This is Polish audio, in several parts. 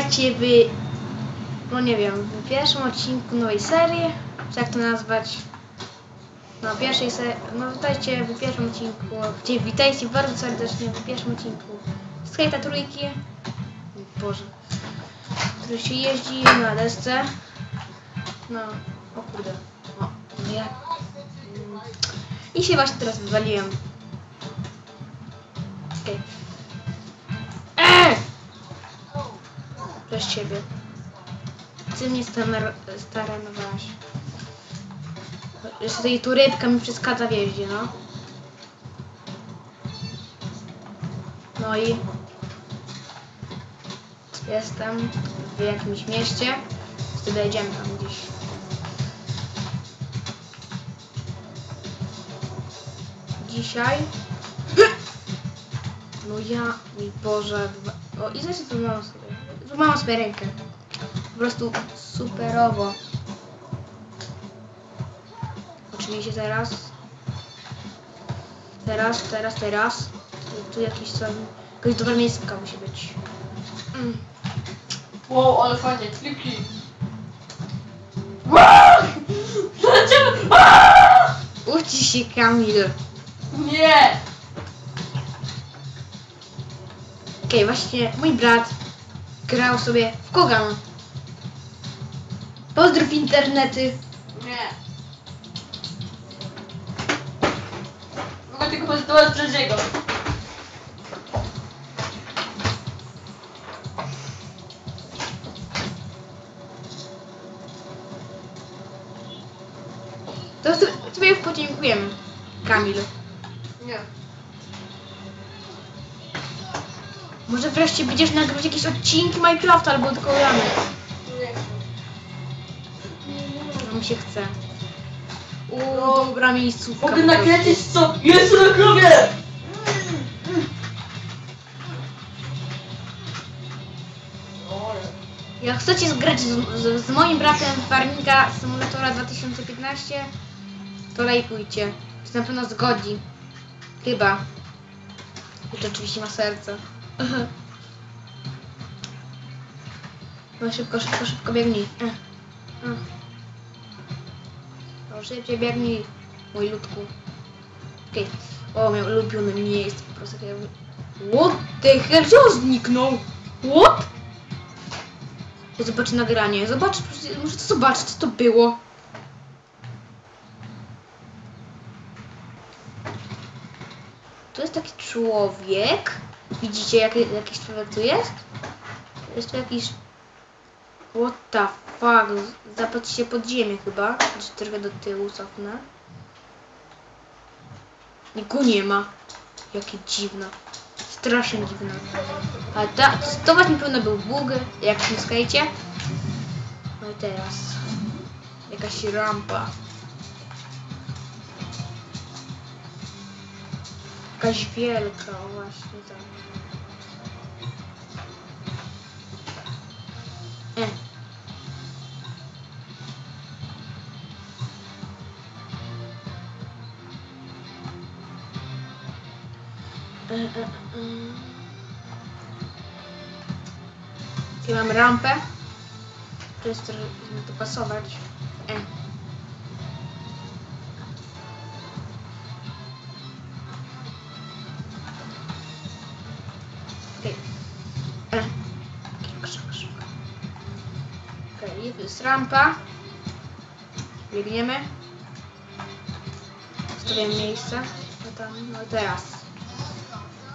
witajcie w, no nie wiem, w pierwszym odcinku nowej serii, jak to nazwać? No pierwszej serii, no witajcie w pierwszym odcinku, gdzie witajcie bardzo serdecznie w pierwszym odcinku Skate trójki, Boże, który się jeździ na desce, no, o kurde, o, no ja, i się właśnie teraz wywaliłem. Okej. Eee! Przez ciebie. Ty mnie staranowałaś. Jeszcze tutaj tu rybka mi przeszkadza w jeździe, no. No i jestem w jakimś mieście. Wtedy dojdziemy tam gdzieś. Dzisiaj no ja, mój Boże. O, i zresztą złamałam sobie. Złamałam sobie rękę. Po prostu superowo. Oczywiście teraz. Teraz, teraz, teraz. Tu, tu jakiś tam. Jakaś dobra miejscówka musi być. Mm. Wow, ale fajnie, kliki. Uci się Kamil. Nie! Okej, właśnie mój brat grał sobie w Kogan. Pozdrów internety. Nie. Mogę tylko pozytować trzeciego. To sobie- podziękujemy. Kamil. Nie. Może wreszcie będziesz nagrywać jakieś odcinki Minecrafta albo tylko ramy. No mi się chce. Uuu, dobra miejscówka. Mogę nakręcić co? Jest na krowie! Jak chcecie zgrać z, z, z moim bratem Farminga Simulatora 2015, to lajkujcie. To na pewno zgodzi. Chyba. To oczywiście ma serce. No szybko, szybko, szybko biegnij. E, e. No biegnij, mój ludku. Okej. O, miał ulubione miejsce po prostu. What the hell? Zniknął? What? Ja zobaczę nagranie. Zobacz, muszę to zobaczyć, co to było. Tu jest taki człowiek. Widzicie, jaki, jakiś człowiek tu jest? Jest tu jakiś... What the fuck? Zapadł się pod ziemię chyba. Czy trochę do tyłu cofnę. Niku nie ma. Jakie dziwne. Strasznie dziwne. A ta, to, właśnie pewno był bug, jak w skajcie. No i teraz. Jakaś rampa. Jakaś wielka, właśnie tak. E. E, e, e, e. Mam rampę. To jest trochę to pasować. E. rampa. Biegniemy. Stawiam miejsce. No tam, no teraz.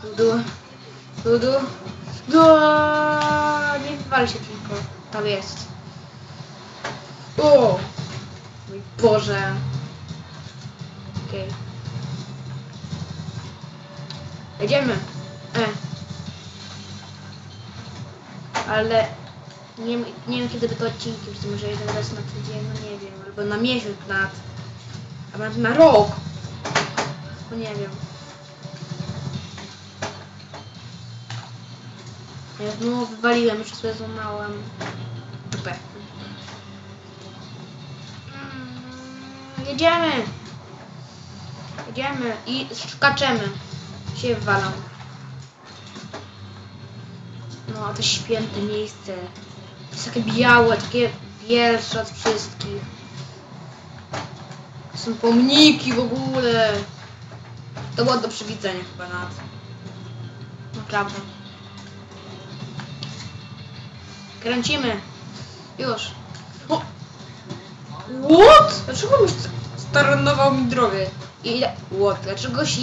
Dudu. Dudu. Do, nie wywal się tylko. Tam jest. O! Mój Boże. Okej. Jedziemy. E. Ale nie, wiem- nie wiem kiedy by to odcinki, być może jeden raz na tydzień, no nie wiem, albo na miesiąc nad, albo nawet na rok. No nie wiem. Ja znowu wywaliłem, jeszcze sobie złamałem dupę. Jedziemy! Jedziemy i skaczemy. Się walam. No, a to święte miejsce. Jest takie białe, takie pierwsze od wszystkich. Są pomniki w ogóle. To było do przewidzenia chyba nawet. Naprawdę. Kręcimy. Już. O! What? Dlaczego mi st- staranował mi drogę? I ile... What? Dlaczego się...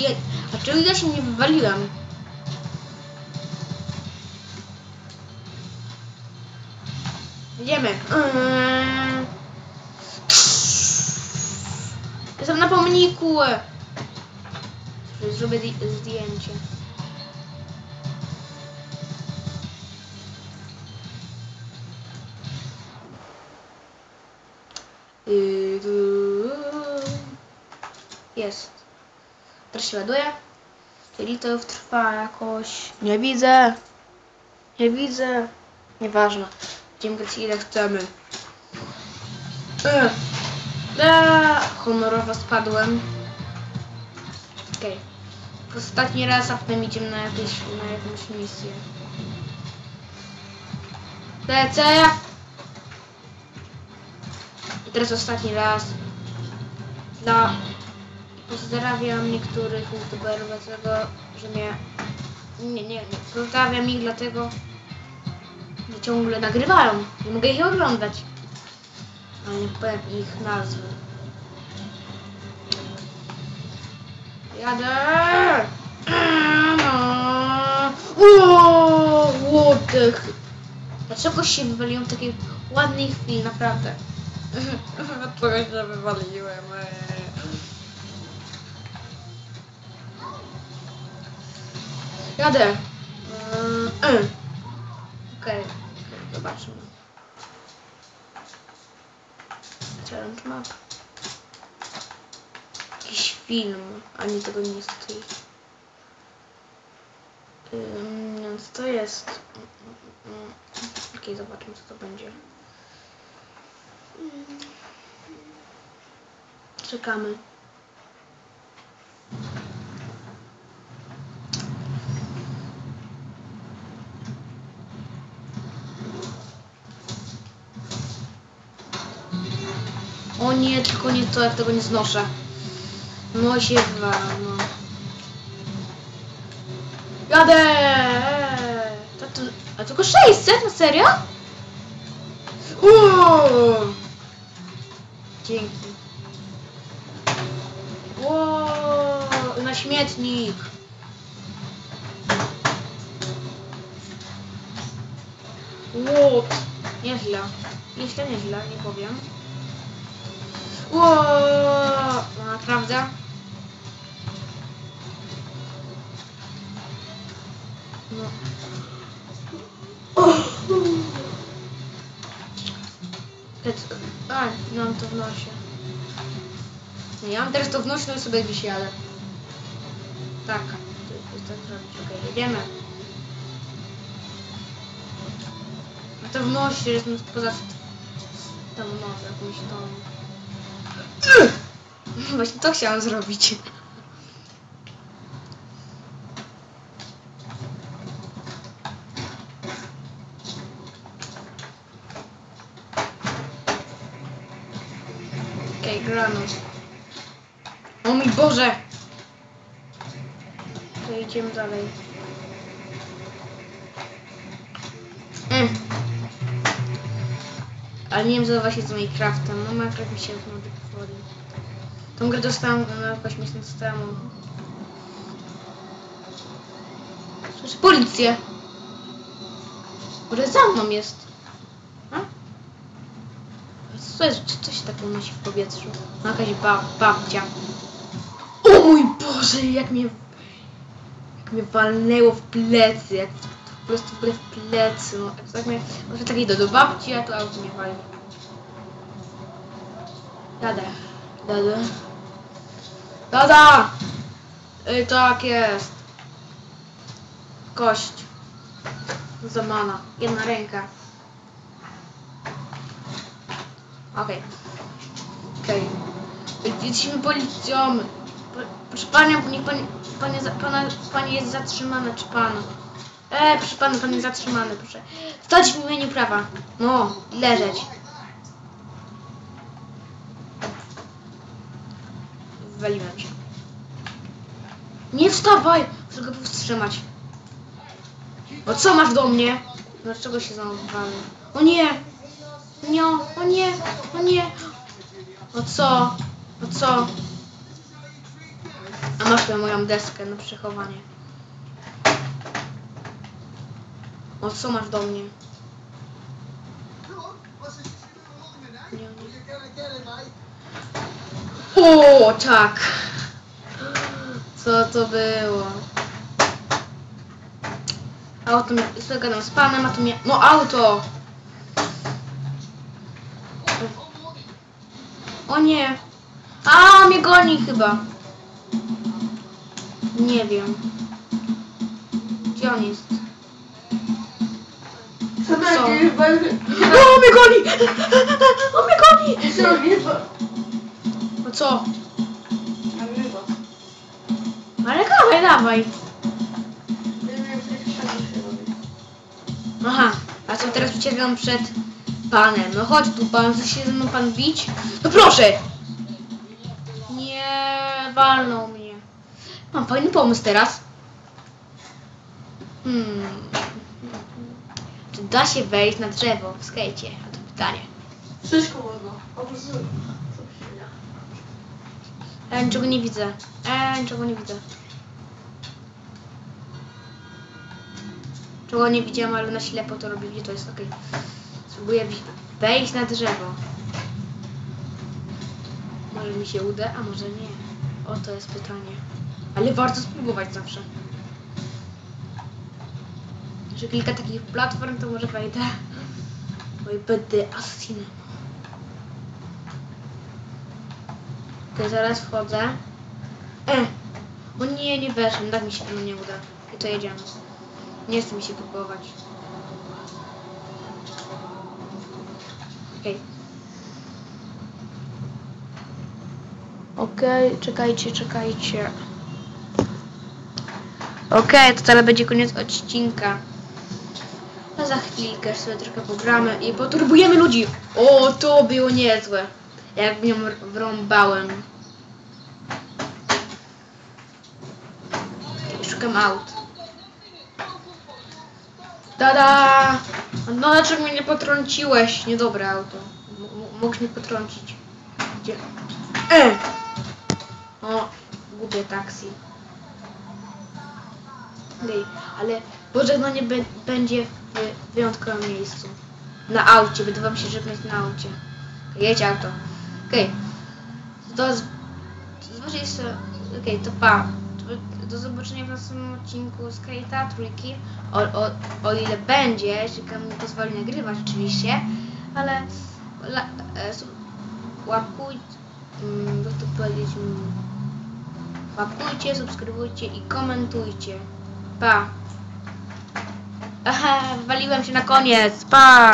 Dlaczego ja się nie wywaliłem? Idziemy. Eee. Jestem na pomniku. Zrobię zdjęcie. Yy, Jest. Teraz się ładuje. Czyli to trwa jakoś... Nie widzę. Nie widzę. Nieważne. Będziemy grać ile chcemy. E. Da, honorowo spadłem. Okej. Ostatni raz, a potem idziemy na, jakieś, na jakąś misję. Lecę! I teraz ostatni raz. Dla... Pozdrawiam niektórych youtuberów, dlatego, że mnie... Nie, nie, nie. Pozdrawiam ich dlatego, że ciągle nagrywają. Nie mogę ich oglądać. Ale nie powiem ich nazwy. Jadę! Uuu, Łotych! Dlaczego się wywaliłem w takiej ładnej chwili, naprawdę? Dlaczego się wywaliłem? Jadę! Yy, yy. Okej, okay. Zobaczmy. Challenge map. Jakiś film, a nie tego nie stoi. Ym, Więc to jest. Okej, zobaczmy co to będzie. Czekamy. Tylko nie to, jak tego nie znoszę. No się dwa, no. Jadę! Eee, To, to, a tylko 600? Na serio? Uuu. Dzięki. Wow, na śmietnik. Wow, nieźle. Nieźle, nieźle, nie powiem. To w nosie. Nie, ja mam teraz to w nosie, no i sobie gdzieś jadę. Tak, to jest tak zrobić. Okej, jedziemy. Mam to w nosie, jestem poza tą nową, jakąś tą... Właśnie to chciałam zrobić. Okej, okay, Granus. O mój Boże! To idziemy dalej. Mm. Ale nie wiem, co właśnie z Minecraftem. No Minecraft mi się powoli. Tą grę dostałam no, jakoś miesiąc temu. Słyszę policję. Może za mną jest. Co jest? Czy coś tak unosi w powietrzu? No jakaś ba babcia. O mój Boże, jak mnie... Jak mnie walnęło w plecy, jak po prostu w ogóle w plecy. No, tak mnie... Może tak idę do babci, a tu auto mnie wali. Jadę. Jadę. Dada! Ej, tak jest. Kość. Zamana. Jedna ręka. Okej. Okej. Jesteśmy policją. Po- Proszę panią, niech pani, pani, pana, pani jest zatrzymana, czy pan? E, proszę pana, pan jest zatrzymany, proszę. Stać w imieniu prawa. No, leżeć. Wywaliłem się. Nie wstawaj! Chcę go powstrzymać. O co masz do mnie? Dlaczego się znowu wywalił? O nie! Nie, o nie, o nie! O co? O co? A masz tę moją deskę na przechowanie. O co masz do mnie? Nie, nie. O, tak. Co to było? Auto sobie gadam z panem, a tu mnie, no auto! O nie! A, mnie goni chyba. Nie wiem. Gdzie on jest? Co Co? takie bardzo... O, mnie goni! On mnie goni! Co ryba? No co? Ale dawaj, dawaj. Się. Aha, a co teraz uciekam przed panem? No chodź tu pan, chce się ze mną pan bić? No proszę! Nie, walnął mnie. Mam fajny pomysł teraz. Hmm. Da się wejść na drzewo w skejcie? A to pytanie. Wszystko można. Oprócz... Ja niczego nie widzę. Ja niczego nie widzę. Czego nie widziałam, ale na ślepo to robię. Gdzie to jest? Okej. Spróbuję wejść na drzewo. Może mi się uda, a może nie. O, to jest pytanie. Ale warto spróbować zawsze. Że kilka takich platform, to może wejdę. Oj, będę asinem. Okej, zaraz wchodzę. E! O nie, nie weszłem, tak mi się to nie uda. I to jedziemy. Nie chce mi się kupować. Okej. Okej, czekajcie, czekajcie. Okej, to teraz będzie koniec odcinka. Za chwilkę sobie trochę pogramy i poturbujemy ludzi. O, to było niezłe. Jak nią wrąbałem. Szukam aut. Tada! No dlaczego mnie nie potrąciłeś? Niedobre auto. M- m- mógłeś mnie potrącić. Gdzie? E! O, głupie taksi. Ej, ale pożegnanie będzie w wyjątkowym miejscu. Na aucie, wydawało mi się, że będzie na aucie. Okej, jedź auto. Okej. Do, z- zobaczcie sobie. Okej, to pa. Do- Do zobaczenia w następnym odcinku z Skate'a trójki. O, o, o ile będzie, jeśli mi pozwoli nagrywać oczywiście, ale la, e, sub, łapkuj, mm, to powiedzieć, mm, łapkujcie, subskrybujcie i komentujcie. Pa! Aha, waliłem się na koniec. Pa!